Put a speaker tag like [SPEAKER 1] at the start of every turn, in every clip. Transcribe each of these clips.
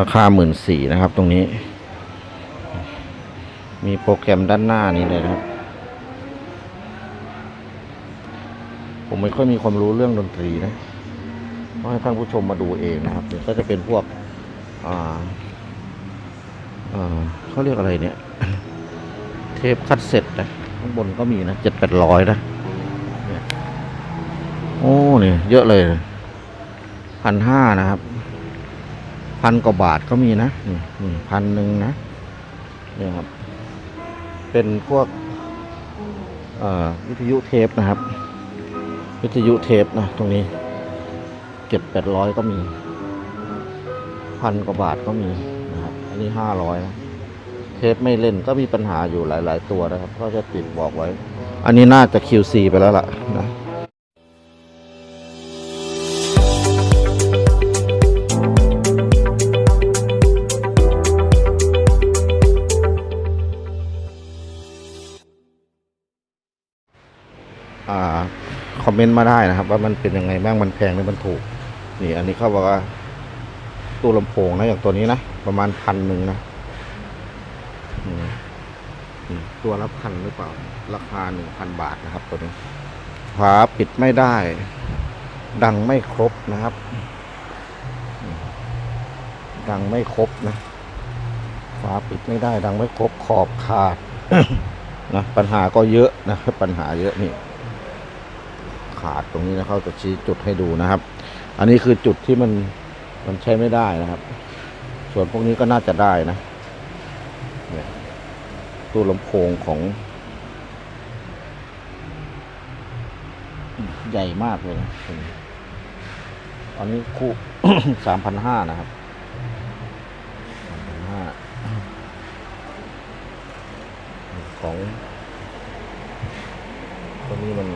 [SPEAKER 1] ราคาหมื่นสี่นะครับ ตรงนี้ มีโปรแกรมด้านหน้านี้เลยนะครับ ผมไม่ค่อยมีความรู้เรื่องดนตรีนะต้องให้ท่านผู้ชมมาดูเองนะครับก็จะเป็นพวกอ่าอ่าเขาเรียกอะไรเนี่ย เทปคัดเซ็ตนะข้างบนก็มีนะเจ็ดแปดร้อยนะเนี่ยโอ้เนี่ยเยอะเลยพันห้านะครับ พันกว่าบาทก็มีนะนี่พันหนึ่งนะเนี่ยครับ เป็นพวกวิทยุเทปนะครับ วิทยุเทปนะตรงนี้เจ็ดแปดร้อยก็มีพันกว่าบาทก็มีนะครับ อันนี้ห้าร้อยนะเทปไม่เล่นก็มีปัญหาอยู่หลาย ๆ ตัวนะครับ ก็จะติดบอกไว้ อันนี้น่าจะ QC ไปแล้วล่ะนะ มเมนต์มาได้นะครับ ว่ามันเป็นยังไงบ้างมันแพงหรือมันถูก นี่อันนี้เขาบอกว่าตู้ลำโพงนะอย่างตัวนี้นะประมาณพันหนึ่งนะตัวละพันหรือเปล่า ราคาหนึ่งพันบาทนะครับตัวนี้ฝาปิดไม่ได้ ดังไม่ครบนะครับ ดังไม่ครบนะฝาปิดไม่ได้ ดังไม่ครบขอบขาดนะปัญหาก็เยอะนะครับปัญหาเยอะนี่ ขาดตรงนี้นะเขาจะชี้จุดให้ดูนะครับ อันนี้คือจุดที่มันมันใช้ไม่ได้นะครับ ส่วนพวกนี้ก็น่าจะได้นะตู้ลำโพงของ ใหญ่มากเลยนะอันนี้คู่สามพันห้านะครับสามพันห้าของตัวนี้มัน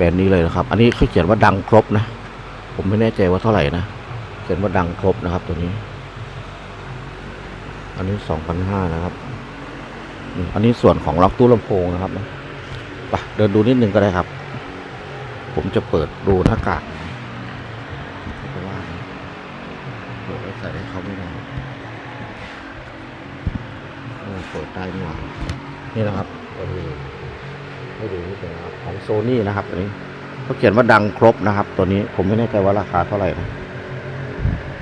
[SPEAKER 1] แบรนด์นี้เลยนะครับ อันนี้เขาเขียนว่าดังครบนะ ผมไม่แน่ใจว่าเท่าไหร่นะ เขียนว่าดังครบนะครับ ตัวนี้ อันนี้สองพันห้านะครับ อันนี้ส่วนของล็อกตู้ลำโพงนะครับไปเดินดูนิดนึงก็ได้ครับ ผมจะเปิดดูหน้ากากเพราะว่าเปิดแล้วใส่ให้เขาไม่ได้เออเปิดได้นี่หว่านี่นะครับเปิดดู ให้ดูนิดนึงนะครับของโซนี่นะครับตัวนี้เขาเขียนว่าดังครบนะครับ ตัวนี้ผมไม่แน่ใจว่าราคาเท่าไหร่นะ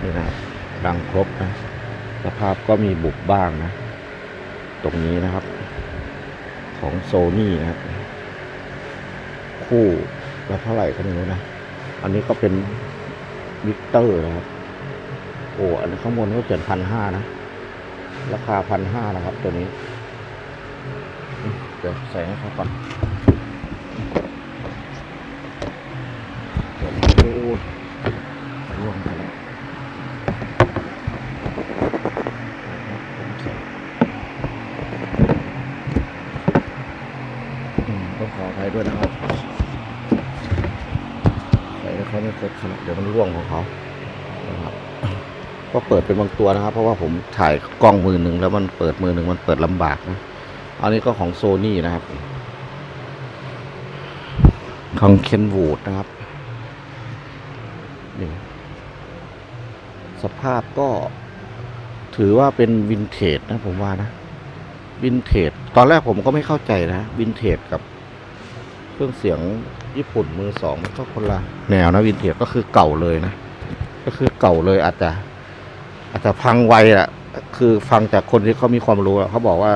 [SPEAKER 1] นี่นะครับดังครบนะสภาพก็มีบุบบ้างนะ ตรงนี้นะครับ ของโซนี่นะครับคู่ละเท่าไหร่ก็ไม่รู้นะ อันนี้ก็เป็นวิกเตอร์นะครับ โอ้อันนี้ข้างบนเขาเขียนพันห้านะ ราคาพันห้านะครับ ตัวนี้ เดี๋ยวใส่ให้เขาก่อนเดี๋ยวดูร่วงไปแล้วอืมต้องขออภัยด้วยนะครับ ใส่ให้เขาไม่ครบขนาดเดี๋ยวมันร่วงของเขานะครับ ก็ เป็นบางตัวนะครับ เพราะว่าผมถ่ายกล้องมือหนึ่งแล้วมันเปิดมือหนึ่งมันเปิดลำบากนะอันนี้ก็ของโซนี่นะครับ ของเคนวูดนะครับนี่สภาพก็ถือว่าเป็นวินเทจนะผมว่านะวินเทจตอนแรกผมก็ไม่เข้าใจนะวินเทจกับเครื่องเสียงญี่ปุ่นมือสองมันก็คนละแนวนะวินเทจก็คือเก่าเลยนะ ก็คือเก่าเลยอาจจะ อาจจะพังไวอะคือฟังจากคนที่เขามีความรู้เขาบอกว่า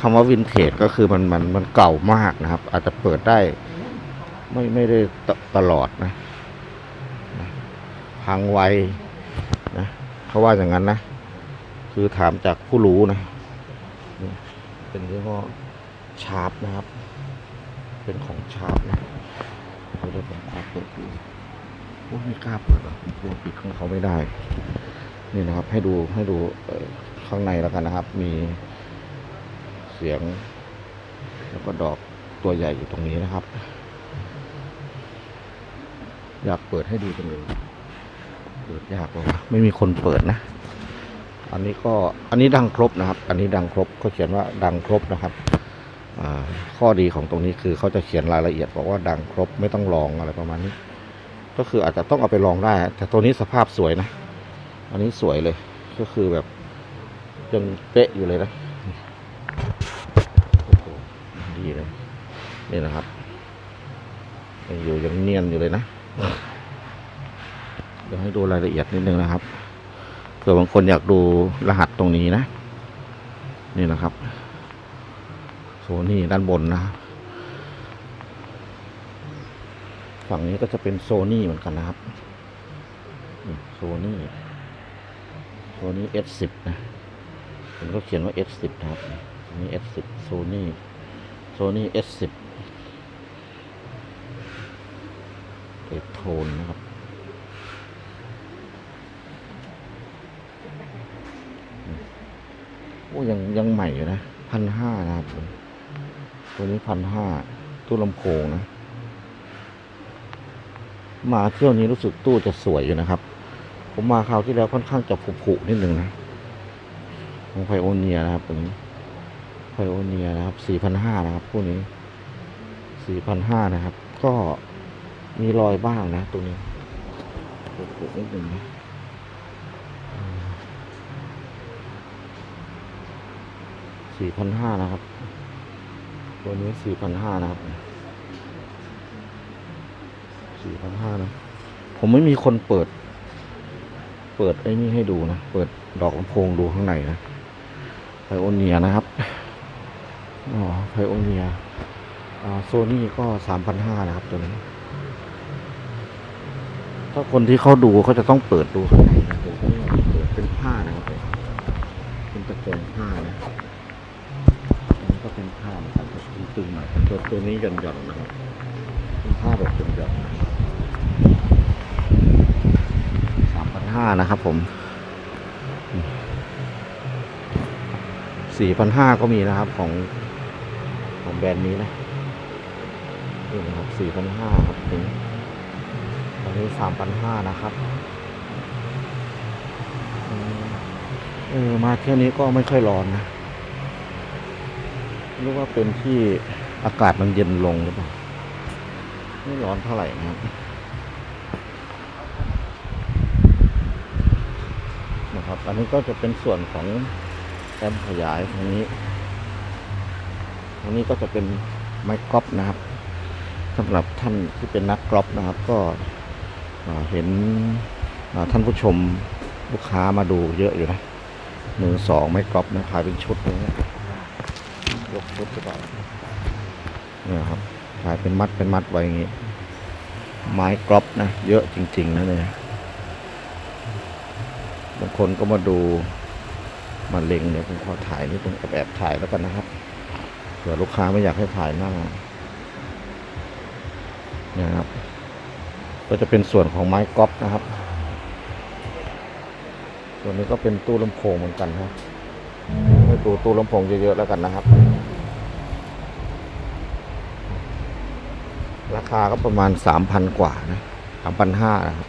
[SPEAKER 1] คำว่าวินเทจก็คือมันมันมันเก่ามากนะครับ อาจจะเปิดได้ ไม่ไม่ได้ตตลอดนะพังไวนะเขาว่าอย่างนั้นนะ คือถามจากผู้รู้นะ เป็นยี่ห้อชาร์ปนะครับ เป็นของชาร์ปนะเขาจะผมขอเปิดดูโอ้ไม่กล้าเปิดหรอกกลัวปิดของเขาไม่ได้ นี่นะครับ ให้ดูให้ดูข้างในแล้วกันนะครับ มีเสียง แล้วก็ดอกตัวใหญ่อยู่ตรงนี้นะครับ อยากเปิดให้ดูจังเลยเปิดยากเลยไม่มีคนเปิดนะ อันนี้ก็อันนี้ดังครบนะครับ อันนี้ดังครบเขาเขียนว่าดังครบนะครับข้อดีของตรงนี้คือเขาจะเขียนรายละเอียดบอกว่าดังครบไม่ต้องลองอะไรประมาณนี้ ก็คืออาจจะต้องเอาไปลองได้ แต่ตัวนี้สภาพสวยนะ อันนี้สวยเลยก็คือแบบยังเป๊ะอยู่เลยนะโอ้โหดีเลยนี่นะครับยังอยู่ยังเนียนอยู่เลยนะเดี๋ยวให้ดูรายละเอียดนิดนึงนะครับเผื่อบางคนอยากดูรหัสตรงนี้นะ นี่นะครับโซนี่ด้านบนนะ ฝั่งนี้ก็จะเป็นโซนี่เหมือนกันนะครับโซนี่ โซนี่ S10 นะผมก็เขียนว่า S10 นะครับนนี้ S10 โซนี่โซนี่ S10 เอกโทนนะครับโอ้ยังยังใหม่อยู่นะพันห้านะครับ ตัวนี้พันห้าตู้ลำโพงนะ มาเที่ยวนี้รู้สึกตู้จะสวยอยู่นะครับ ผมมาคราวที่แล้วค่อนข้างจะผุๆนิดหนึ่งนะของไพโอเนียนะครับตัวนี้ไพโอเนียนะครับสี่พันห้านะครับพวกนี้สี่พันห้านะครับ ก็มีรอยบ้างนะตรงนี้ผุๆนิดหนึ่งนะสี่พันห้านะครับ ตัวนี้สี่พันห้านะครับสี่พันห้านะ ผมไม่มีคนเปิด เปิดไอ้นี่ให้ดูนะ เปิดดอกลำโพงดูข้างในนะไพโอเนียนะครับ อ๋อไพโอเนียอ่าโซนี่ก็สามพันห้านะครับตัวนี้ ถ้าคนที่เขาดูเขาจะต้องเปิดดูข้างในนะเปิดเป็นผ้านะครับเป็นตะกรงผ้านะอันนี้ก็เป็นผ้าเหมือนกันแต่ตึงๆหน่อยตัวตัวนี้หย่อนๆนะครับเป็นผ้าแบบหย่อนๆนะครับ สามพัน ห้านะครับผมสี่พันห้าก็มีนะครับของของแบรนด์นี้นะนี่นะครับสี่พันห้าครับนี่ตอนนี้สามพันห้านะครับเออมาเที่ยวนี้ก็ไม่ค่อยร้อนนะรือว่าเป็นที่อากาศมันเย็นลงหรือเปล่าไม่ร้อนเท่าไหร่นะครับ นะครับ อันนี้ก็จะเป็นส่วนของแอมขยายตรงนี้ตรงนี้ก็จะเป็นไม้กรอบนะครับสำหรับท่านที่เป็นนักกรอบนะครับ ก็เห็นท่านผู้ชมลูกค้ามาดูเยอะอยู่นะมือสองไม้กรอบนะขายเป็นชุดเลยนะยกชุดหรือเปล่าเนี่ยครับขายเป็นมัดเป็นมัดไว้อย่างงี้ ไม้กรอบนะ เยอะจริง ๆนะเนี่ย บางคนก็มาดูมาเล็งเนี่ยผมขอถ่ายนิดนึงแอบถ่ายแล้วกันนะครับเผื่อลูกค้าไม่อยากให้ถ่ายหน้านี่ยครับ ก็จะเป็นส่วนของไม้กรอบนะครับ ส่วนนี้ก็เป็นตู้ลำโพงเหมือนกันครับให้ดูตู้ลำโพงเยอะๆแล้วกันนะครับ ราคาก็ประมาณสามพันกว่านะสามพันห้านะครับ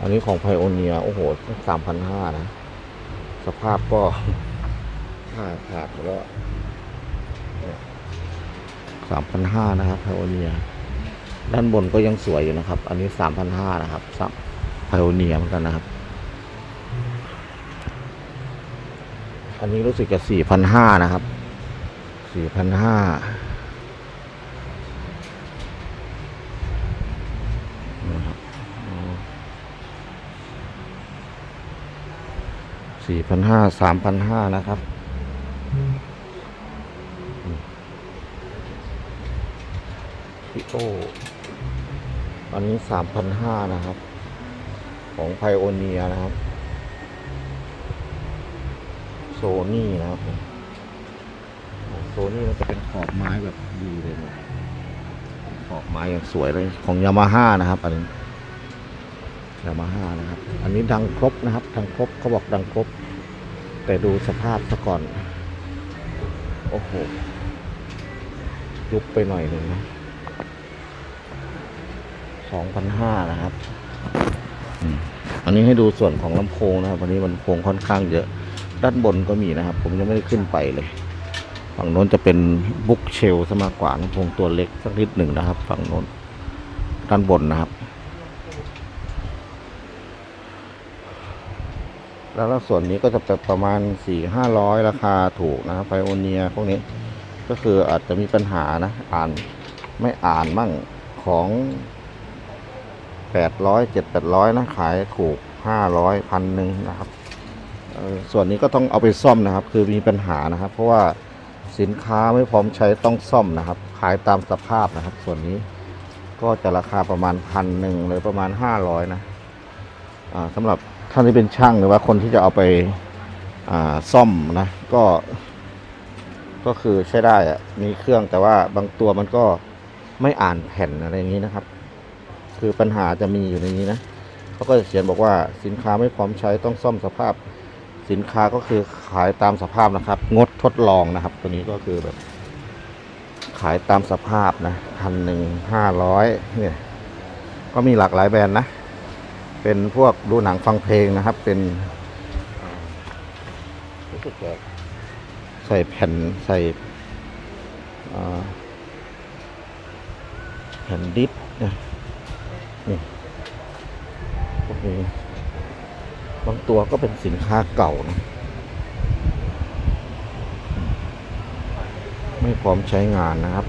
[SPEAKER 1] อันนี้ของไพโอเนียโอ้โหสามพันห้านะ สภาพก็ผ้าขาดแล้วสามพันห้านะครับไพโอเนียด้านบนก็ยังสวยอยู่นะครับ อันนี้สามพันห้านะครับสับไพโอเนียเหมือนกันนะครับ อันนี้รู้สึกจะสี่พันห้านะครับสี่พันห้า นะครับ สี่พันห้าสามพันห้านะครับ พี่โออันนี้สามพันห้านะครับ ของไพโอเนียนะครับ โซนี่นะครับโซนี่มันจะเป็นขอบไม้แบบดีเลยนะขออกมาอย่างสวยเลย ของยามาฮ่านะครับ อันนี้ ยามาฮ่านะครับ อันนี้ดังครบนะครับดังครบเขาบอกดังครบ แต่ดูสภาพซะก่อน โอ้โห ยุบไปหน่อยหนึ่งนะสองพันห้านะครับอันนี้ให้ดูส่วนของลำโพงนะครับวันนี้ลำโพงค่อนข้างเยอะ ด้านบนก็มีนะครับ ผมยังไม่ได้ขึ้นไปเลย ฝั่งโน้นจะเป็นบุ๊กเชลซะมากกว่าลำโพงตัวเล็กสักนิดหนึ่งนะครับ ฝั่งโน้นด้านบนนะครับ แล้วส่วนนี้ก็จะประมาณสี่ห้าร้อยราคาถูกนะครับไพโอเนียพวกนี้ก็คืออาจจะมีปัญหานะ อ่านไม่อ่านมั่งของแปดร้อยเจ็ดแปดร้อยนะ ขายถูกห้าร้อยพันหนึ่งนะครับส่วนนี้ก็ต้องเอาไปซ่อมนะครับ คือมีปัญหานะครับ เพราะว่าสินค้าไม่พร้อมใช้ต้องซ่อมนะครับ ขายตามสภาพนะครับ ส่วนนี้ก็จะราคาประมาณพันหนึ่งหรือประมาณห้าร้อยนะสำหรับ ท่านที่เป็นช่างหรือว่าคนที่จะเอาไปอ่าซ่อมนะก็ ก็คือใช้ได้อะมีเครื่องแต่ว่าบางตัวมันก็ไม่อ่านแผ่นอะไรอย่างนี้นะครับ คือปัญหาจะมีอยู่ในนี้นะเขาก็จะเขียนบอกว่าสินค้าไม่พร้อมใช้ต้องซ่อมสภาพ สินค้าก็คือขายตามสภาพนะครับ งดทดลองนะครับ ตัวนี้ก็คือแบบ ขายตามสภาพนะพันหนึ่งห้าร้อยเนี่ย ก็มีหลากหลายแบรนด์นะ เป็นพวกดูหนังฟังเพลงนะครับ เป็นรู้สึกจะใส่แผ่นใส่แผ่นดิสนะนี่พวกนี้บางตัวก็เป็นสินค้าเก่านะไม่พร้อมใช้งานนะครับ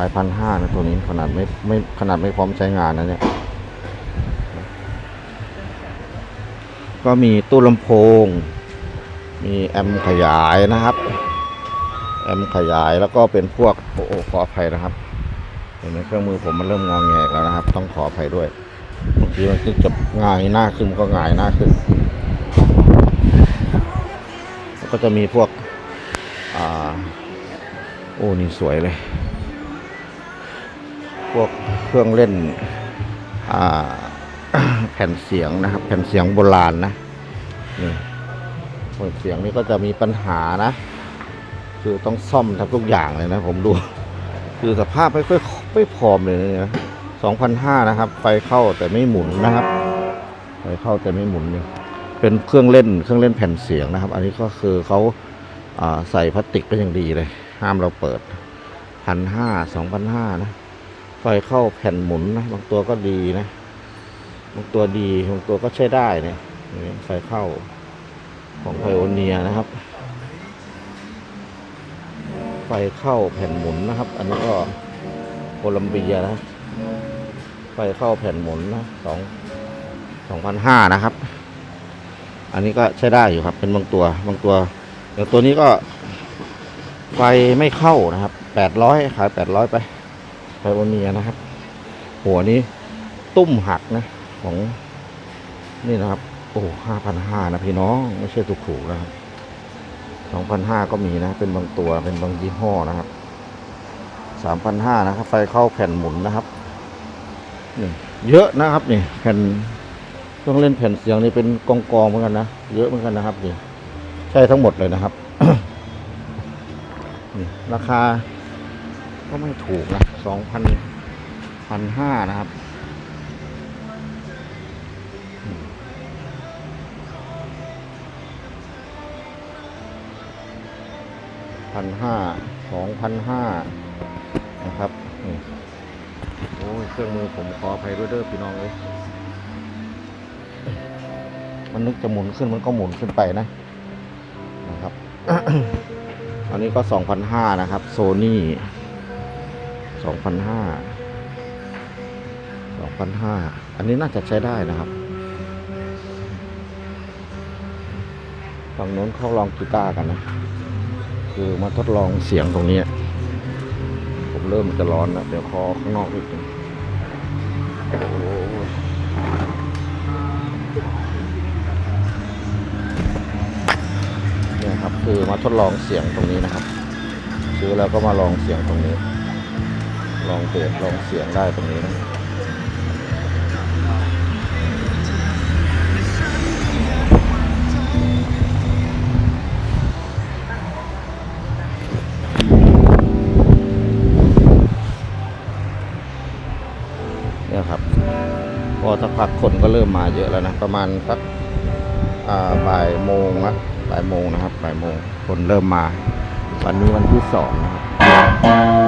[SPEAKER 1] ขายพันห้านะตัวนี้ขนาดไม่ไม่ขนาดไม่พร้อมใช้งานนะเนี่ย ก็มีตู้ลำโพง มีแอมขยายนะครับ แอมขยายแล้วก็เป็นพวกโอ้โอขออภัยนะครับเห็นไหมเครื่องมือผมมันเริ่มงองแงกแล้วนะครับ ต้องขออภัยด้วยบางทีมันคือจะง่ายหน้าขึ้นก็ง่ายหน้าขึ้นก็จะมีพวกอ่าโอ้นี่สวยเลย วกเครื่องเล่นแผ่นเสียงนะครับ แผ่นเสียงโบราณนะนี่แผ่นเสียงนี่ก็จะมีปัญหานะ คือต้องซ่อมทำทุกอย่างเลยนะผมดู คือสภาพไม่ค่อยไม่พร้อมเลยนะสองพันห้านะครับ ไฟเข้าแต่ไม่หมุนนะครับ ไฟเข้าแต่ไม่หมุนเนี่ยเป็นเครื่องเล่นเครื่องเล่นแผ่นเสียงนะครับ อันนี้ก็คือเขาอ่าใส่พลาสติกก็ยังดีเลย ห้ามเราเปิดพันห้าสองพันห้านะ ไฟเข้าแผ่นหมุนนะบางตัวก็ดีนะบางตัวดีบางตัวก็ใช้ได้เนี่ยไฟเข้าของไพโอเนียนะครับ ไฟเข้าแผ่นหมุนนะครับ อันนี้ก็โคลัมเบียนะไฟเข้าแผ่นหมุนนะสองสองพันห้านะครับ อันนี้ก็ใช้ได้อยู่ครับ เป็นบางตัวบางตัวอย่างตัวนี้ก็ไฟไม่เข้านะครับแปดร้อยขายแปดร้อยไป ไพโอเนียนะครับ หัวนี้ตุ้มหักนะ ของนี่นะครับ โอ้ห้าพันห้านะพี่น้อง ไม่ใช่ถูกๆนะครับสองพันห้าก็มีนะ เป็นบางตัวเป็นบางยี่ห้อนะครับสามพันห้านะครับ ไฟเข้าแผ่นหมุนนะครับนี่เยอะนะครับนี่แผ่นเครื่องเล่นแผ่นเสียงนี่เป็นกองกองเหมือนกันนะเยอะเหมือนกันนะครับนี่ใช่ทั้งหมดเลยนะครับนี่ราคา ก็ไม่ถูกนะสองพันพันห้านะครับพันห้าสองพันห้านะครับนี่โอ้ยเครื่องมือผมขออภัยด้วยเด้อพี่น้องเลยมันนึกจะหมุนขึ้นมันก็หมุนขึ้นไปนะนะครับ อันนี้ก็สองพันห้านะครับโซนี่ สองพันห้าสองพันห้าอันนี้น่าจะใช้ได้นะครับฝั่งโน้นเขาลองกีตาร์กันนะ คือมาทดลองเสียงตรงนี้ ผมเริ่มจะร้อนแล้วเดี๋ยวคอข้างนอกนิดนึงโอ้โหเนี่ยครับคือมาทดลองเสียงตรงนี้นะครับ ซื้อแล้วก็มาลองเสียงตรงนี้ ลองเบสลองเสียงได้ตรงนี้นะเนี่ยครับพอสักพักคนก็เริ่มมาเยอะแล้วนะ ประมาณสักบ่ายโมงละบ่ายโมงนะครับบ่ายโมงคนเริ่มมา วันนี้วันที่สองนะครับ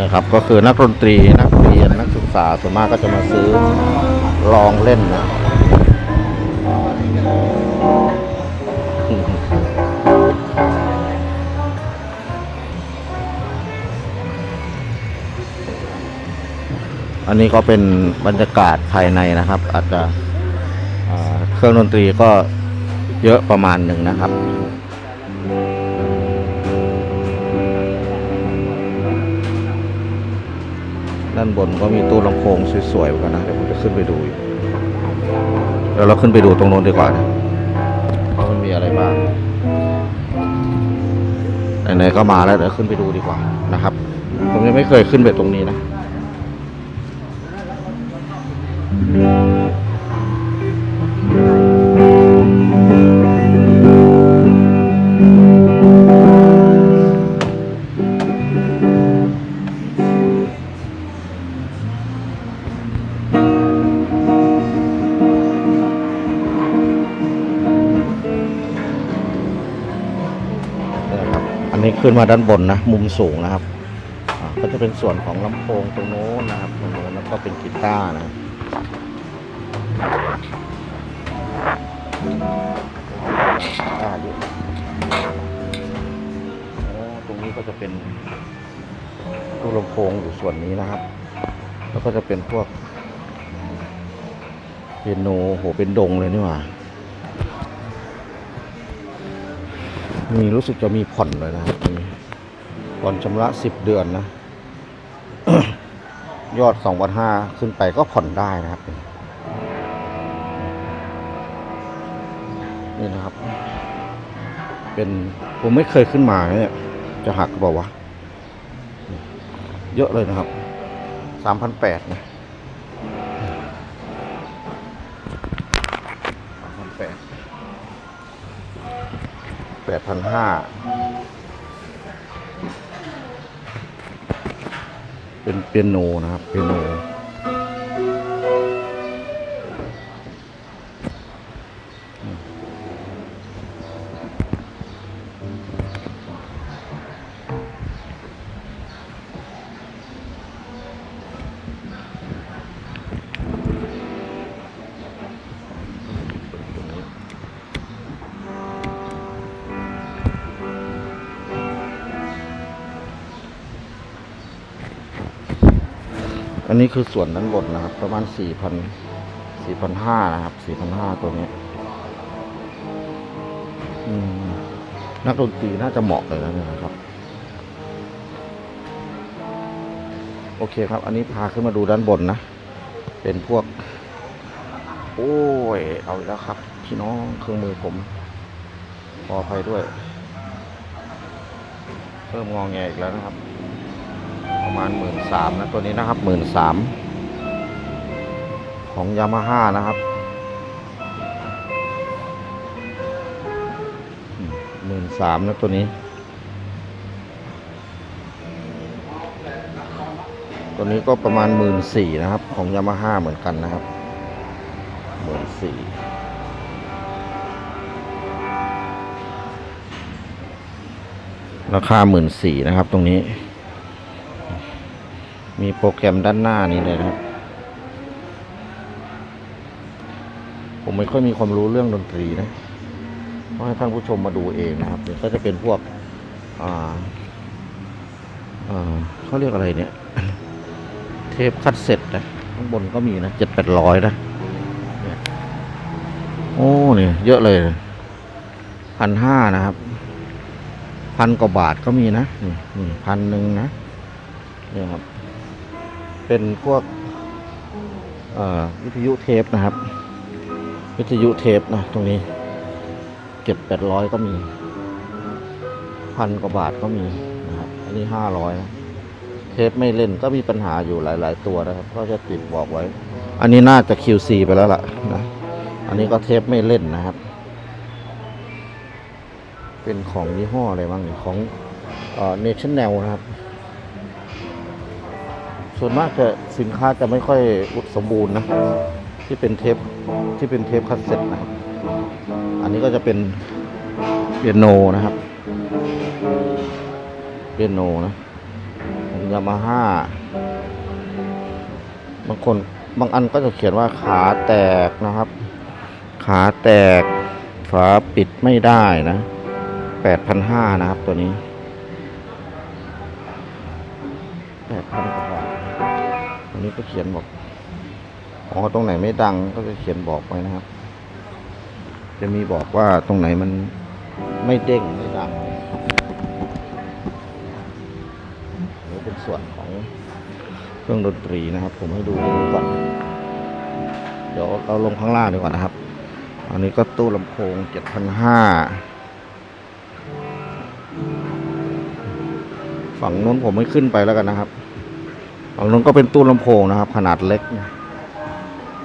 [SPEAKER 1] นะครับก็คือนักดนตรีนักเรียนนักศึกษาส่วนมากก็จะมาซื้อลองเล่นนะอันนี้ก็เป็นบรรยากาศภายในนะครับ อาจจะเครื่องดนตรีก็เยอะประมาณหนึ่งนะครับานบนก็มีตู้ลำโพงสวยๆเหมือนกันนะเดี๋ยวผมจะขึ้นไปดูเดี๋ยวเราขึ้นไปดูตรงโน้นดีกว่านะว่ามันมีอะไรบ้างไหนๆก็มาแล้วเดี๋ยวขึ้นไปดูดีกว่านะครับ ผมยังไม่เคยขึ้นไปตรงนี้นะ ขึ้นมาด้านบนนะ มุมสูงนะครับก็จะเป็นส่วนของลำโพงตรงโน้นนะครับตรงโน้นแล้วก็เป็นกีตาร์นะกีตาร์ด้วยโอ้ตรงนี้ก็จะเป็นตู้ลำโพงอยู่ส่วนนี้นะครับ แล้วก็จะเป็นพวกเปียโนโหเป็นดงเลยนี่หว่ามีรู้สึกจะมีผ่อนเลยนะครับ ผ่อนชำระสิบเดือนนะ ยอดสองพันห้าขึ้นไปก็ผ่อนได้นะครับ นี่นะครับ เป็นผมไม่เคยขึ้นมาเนี่ย จะหักเปล่าวะเยอะเลยนะครับสามพันแปดนะสามพันแปดแปดพันห้า เป็นเปียโนนะครับเปียโน นนี้คือส่วนด้านบนนะครับ ประมาณสี่พันสี่พันห้านะครับสี่พันห้าตัวนี้นักดนตรีน่าจะเหมาะเลยนะครับ โอเคครับ อันนี้พาขึ้นมาดูด้านบนนะ เป็นพวก โอ้ย เอาแล้วครับ พี่น้องเครื่องมือผมขออภัยด้วยเริ่มงองแงอีกแล้วนะครับ ประมาณหมื่นสามนะตัวนี้นะครับหมื่นสามของยามาฮ่านะครับหมื่นสามนะตัวนี้ ตัวนี้ก็ประมาณหมื่นสี่นะครับ ของยามาฮ่าเหมือนกันนะครับหมื่นสี่ราคาหมื่นสี่นะครับตรงนี้ มีโปรแกรมด้านหน้านี้เลยนะครับ ผมไม่ค่อยมีความรู้เรื่องดนตรีนะต้องให้ท่านผู้ชมมาดูเองนะครับเดี๋ยก็จะเป็นพวกอ่าอ่าเขาเรียกอะไรเนี่ย เทปคัดเซ็ตนะ ข้างบนก็มีนะเจ็ดแปดร้อยนะเนี่ยโอ้เนี่ยเยอะเลยพันห้านะครับพันกว่าบาทก็มีนะนี่พันหนึ่งนะเนี่ยครับ เป็นพวกอ่อวิทยุเทปนะครับ วิทยุเทปนะตรงนี้ เก็บแปดร้อยก็มีพันกว่าบาทก็มีนะครับ อันนี้ห้าร้อยนะเทปไม่เล่นก็มีปัญหาอยู่หลาย ๆ ตัวนะครับ ก็จะติดบอกไว้ อันนี้น่าจะ QC ไปแล้วล่ะนะ อันนี้ก็เทปไม่เล่นนะครับ เป็นของยี่ห้ออะไรบ้างของเอ่อ National นะครับ ส่วนมากจะสินค้าจะไม่ค่อยอุดสมบูรณ์นะ ที่เป็นเทปที่เป็นเทปคัสเซ็ตนะครับ อันนี้ก็จะเป็นเปียโนนะครับเปียโนนะยามาฮ่าบางคนบางอันก็จะเขียนว่าขาแตกนะครับ ขาแตกฝาปิดไม่ได้นะแปดพันห้านะครับตัวนี้แปดพันกว่า นี้ก็เขียนบอกอ๋อตรงไหนไม่ดังก็จะเขียนบอกไว้นะครับ จะมีบอกว่าตรงไหนมันไม่เด้งไม่ดังนี่เป็นส่วนของเครื่องดนตรีนะครับ ผมให้ดูก่อนเดี๋ยวเราลงข้างล่างดีกว่านะครับ อันนี้ก็ตู้ลำโพงเจ็ดพันห้าฝั่งนู้นผมไม่ขึ้นไปแล้วกันนะครับ ฝั่งนู้นก็เป็นตู้ลำโพงนะครับ ขนาดเล็ก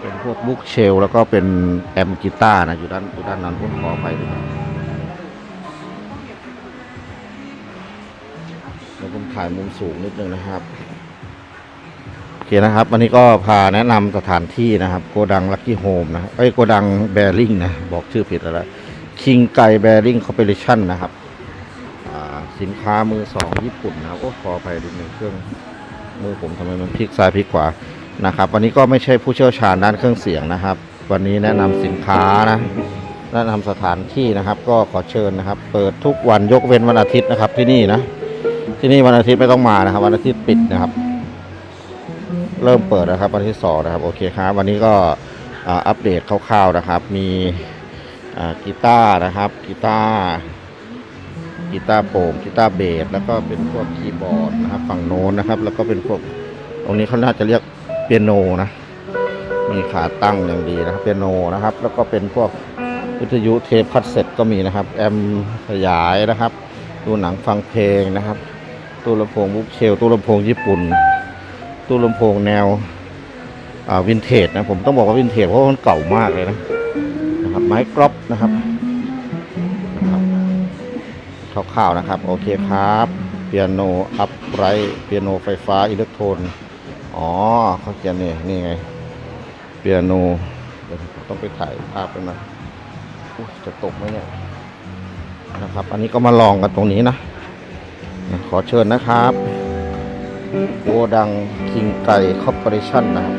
[SPEAKER 1] เป็นพวกบุ๊กเชลแล้วก็เป็นแอมกีตาร์นะอยู่ด้านอยู่ด้านนั้นผมขอไปด้วยครับแล้วผมถ่ายมุมสูงนิดนึงนะครับโอเคนะครับ วันนี้ก็พาแนะนำสถานที่นะครับ โกดังลั c กี้โฮมนะครับเอ้โกดังแบริ่งนะ บอกชื่อผิดแล้วคิงไก่แบริ่งคอร์ปอเรชั่นนะครับสินค้ามือสองญี่ปุ่นนะครับโอ้ขอไปดิหนึ่งเครื่อง มือผมทำไมมันพลิกซ้ายพลิกขวานะครับ วันนี้ก็ไม่ใช่ผู้เชี่ยวชาญด้านเครื่องเสียงนะครับ วันนี้แนะนำสินค้านะแนะนำสถานที่นะครับ ก็ขอเชิญนะครับ เปิดทุกวันยกเว้นวันอาทิตย์นะครับที่นี่นะ ที่นี่วันอาทิตย์ไม่ต้องมานะครับ วันอาทิตย์ปิดนะครับ เริ่มเปิดนะครับวันที่สองนะครับโอเคครับวันนี้ก็อัปเดตคร่าวๆนะครับ มีกีตาร์นะครับกีตาร์ กีตาร์โปร่งกีตาร์เบสแล้วก็เป็นพวกคีย์บอร์ดนะครับ ฝั่งโน้นนะครับ แล้วก็เป็นพวกตรงนี้เขาน่าจะเรียกเปียโนนะมีขาตั้งอย่างดีนะครับเปียโนนะครับ แล้วก็เป็นพวกวิทยุเทปคัดเซ็ตก็มีนะครับ แอมขยายนะครับดูหนังฟังเพลงนะครับ ตู้ลำโพงบุ๊กเชลตู้ลำโพงญี่ปุ่น ตู้ลำโพงแนววินเทจนะผมต้องบอกว่าวินเทจเพราะว่ามันเก่ามากเลยนะนะครับไม้กรอบนะครับนะครับ คร่าวๆนะครับ โอเคครับเปียโนอัพไรเปียโนไฟฟ้าอิเล็กโทรนอ๋อเขาเขียนนี่นี่ไงเปียโนต้องไปถ่ายภาพไปมาอุ๊ยจะตกไหมเนี่ยนะครับ อันนี้ก็มาลองกันตรงนี้นะ ขอเชิญนะครับโกดังคิงไก่คอร์ปอเรชั่นนะครับ